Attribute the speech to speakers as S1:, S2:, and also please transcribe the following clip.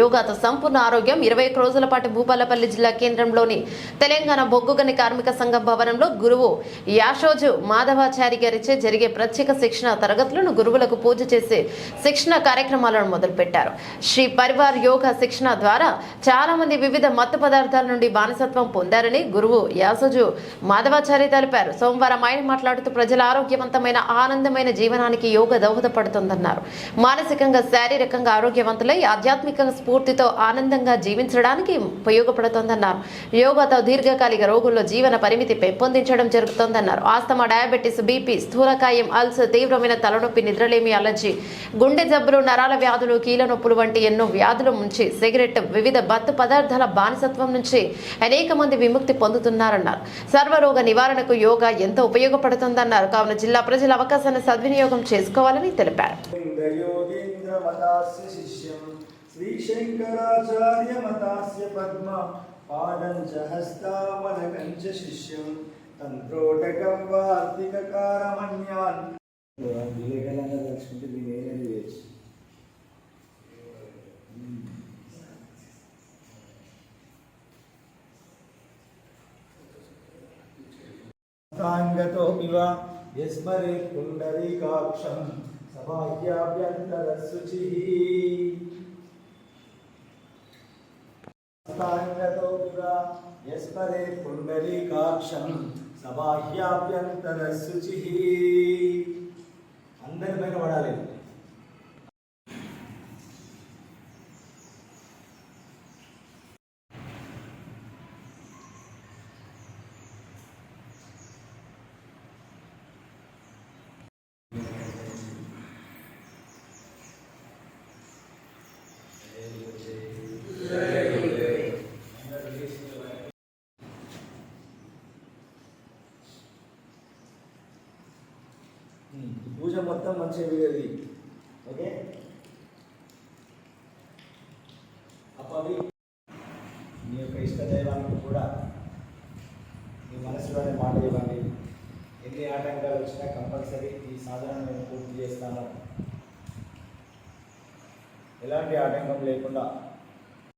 S1: యోగాతో సంపూర్ణ ఆరోగ్యం. ఇరవై రోజుల పాటు భూపాలపల్లి జిల్లా కేంద్రంలోని తెలంగాణ బొగ్గుగని కార్మిక సంఘం భవనంలో గురువు యాషోజు మాధవాచారి గారిచే జరిగే ప్రత్యేక శిక్షణ తరగతులను గురువులకు పూజ చేసి శిక్షణ కార్యక్రమాలను మొదలుపెట్టారు. శ్రీ పరివార్ యోగా శిక్షణ ద్వారా చాలా మంది వివిధ మత్తు పదార్థాల నుండి బానిసత్వం పొందారని గురువు యాసోజు మాధవాచారి తెలిపారు. సోమవారం ఆయన మాట్లాడుతూ ప్రజల ఆరోగ్యవంతమైన ఆనందమైన జీవనానికి యోగ దోహదపడుతుందన్నారు. మానసికంగా శారీరకంగా ఆరోగ్యవంతులై ఆధ్యాత్మిక స్ఫూర్తితో ఆనందంగా జీవించడానికి ఉపయోగపడుతోందన్నారు. యోగాతో దీర్ఘకాలిక రోగుల్లో జీవన పరిమితి పెంపొందించడం జరుగుతోందన్నారు. ఆస్తమా డయాబెటిస్ బీపీ స్థూలకాయం అల్స్ తీవ్రమైన తలనొప్పి నిద్రలేమి అలర్జీ గుండె జబ్బులు నరాల వ్యాధులు కీళ్ళ నొప్పులు వంటి ఎన్నో వ్యాధుల నుంచి సిగరెట్ వివిధ బత్తు పదార్థాల బానిసత్వం నుంచి అనేక మంది విముక్తి పొందుతున్నారన్నారు. సర్వరోగ నివారణకు యోగా ఎంతో ఉపయోగపడుతుందన్నారు. కావున జిల్లా ప్రజల అవకాశాన్ని సద్వినియోగం చేసుకోవాలని తెలిపారు.
S2: योगीन्द्रमतास्य शिष्यं श्रीशङ्कराचार्यमतास्य पद्म पादं च हस्तामलकं च शिष्यं तन्त्रोटकं वार्तिककारमन्यान् వివేకానంద తలుచుకుంటే దీన్ని ఏదైనా చేయొచ్చు సాంగతోపి వా యస్మరే పుండరీకాక్షం సబాహ్యాభ్యంతరశుచిః సాంగతోపి వా యస్మరే పుండరీకాక్షం సబాహ్యాభ్యంతరశుచిః. అందరి పైన పడాలి. ఈ పూజ మొత్తం మంచిగా వీడది ఓకే? అప్పవి మీ యొక్క ఇష్ట దైవానికి కూడా మీ మనసులోనే మాట ఇవ్వండి. ఎన్ని ఆటంకాలు వచ్చినా కంపల్సరీ ఈ సాధన నేను పూర్తి చేస్తాను. ఎలాంటి ఆటంకం లేకుండా